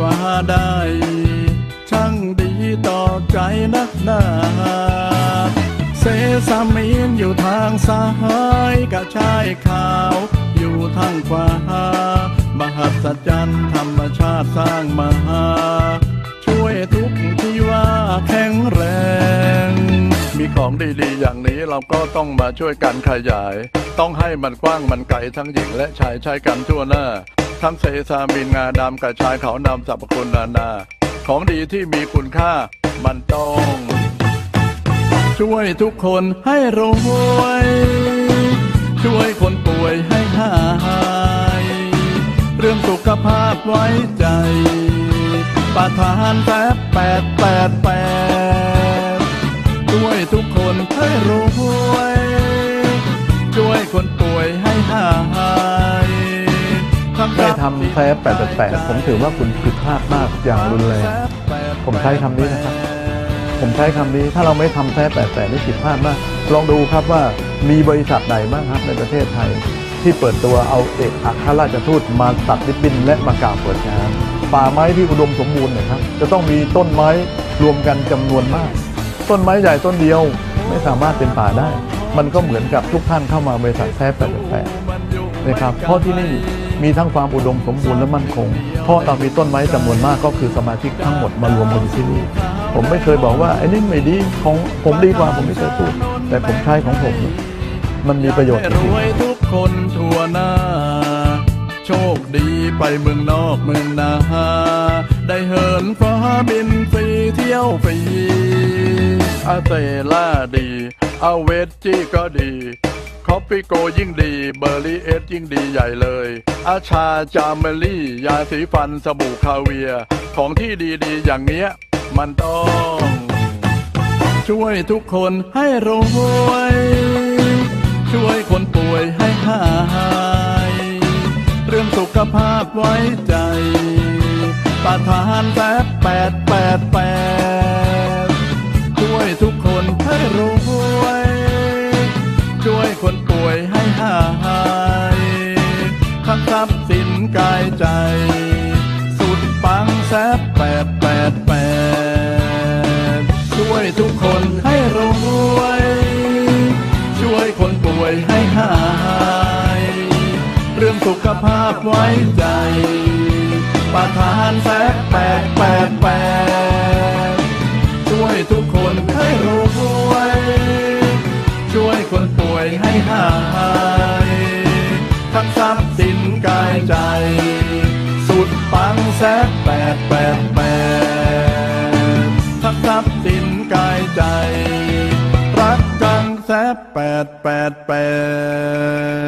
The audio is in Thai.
กว่าได้ ช่างดีต่อใจนักหนาเซซามีนอยู่ทางซ้ายกระชายขาว อยู่ทางขวามหัศจรรย์ธรรมชาติสร้างมาช่วยทุกที่ว่าแข็งแรง มีของดีๆ อย่างนี้เราก็ต้องมาช่วยกันขยาย ต้องให้มันกว้างมันไกลทั้งหญิงและชายใช้กันทั่วหน้า ทั้งเซซามินงาดำกระชายเขาวนำสรรพคุณนานา ของดีที่มีคุณค่ามันต้อง ช่วยทุกคนให้รวย ช่วยคนป่วยให้หาย เรื่องสุขภาพไว้ใจ ประทานแป๊บแปดแปดแปด ทั้งไม่ทำแฟ้888ผมถือว่าคุณผิดพลาดมากอย่างรุนแรงผมใช้คำนี้นะครับ ผมใช้คำนี้ถ้าเราไม่ทำแฟ้88นี่ผิดพลาดมาก ลองดูครับว่ามีบริษัทไหนบ้างครับในประเทศไทย ที่เปิดตัวเอาเอกอัครราชทูตมาตัดริบบินและมากล่าวเปิดงานป่าไม้ที่อุดมสมบูรณ์นะครับ จะต้องมีต้นไม้รวมกันจำนวนมาก ต้นไม้ใหญ่ต้นเดียวไม่สามารถเป็นป่าได้ มันก็เหมือนกับทุกท่านเข้ามาบริษัทแฟ้88นะครับเพราะที่นี่ มีทั้งความอุดมสมบูรณ์และมั่นคง เพราะเรามีต้นไม้จำนวนมากก็คือสมาชิกทั้งหมดมารวมกันอยู่ที่นี่ ผมไม่เคยบอกว่าไอ้นี่ไม่ดีของผมดีกว่าผมไม่เคยพูด แต่ผมใช้ของผม มันมีประโยชน์จริงวยทุกคนทั่วหน้า โชคดีไปเมืองนอกเมืองนาได้เหินฟ้าบินฟรีเที่ยวฟรีอาเตล่าดีอาเวจีก็ดี คอฟฟี่โกยิ่งดีเบอร์รี่เอสยิ่งดีใหญ่เลย อาชาจามเมลี่ ยาสีฟันสบู่คาเวีย ของที่ดีๆ อย่างเนี้ย มันต้อง ช่วยทุกคนให้รวย ช่วยคนป่วยให้หาย เรื่องสุขภาพไว้ใจประทานแป๊บแปดแปดแปดช่วยทุกคนให้รวย งแปดแปดแปดช่วยทุกคนให้รวย ช่วยคนป่วยให้หาย เรื่องสุขภาพไว้ใจ ประทานแซกแปดแปดแปดช่วยทุกคนให้รวย ช่วยคนป่วยให้หาย ทั้งทรัพย์สินกายใจ แซกแปดแปดแปดทั้งทรัพย์สินกายใจ รักจังแสบแปดแปดแปด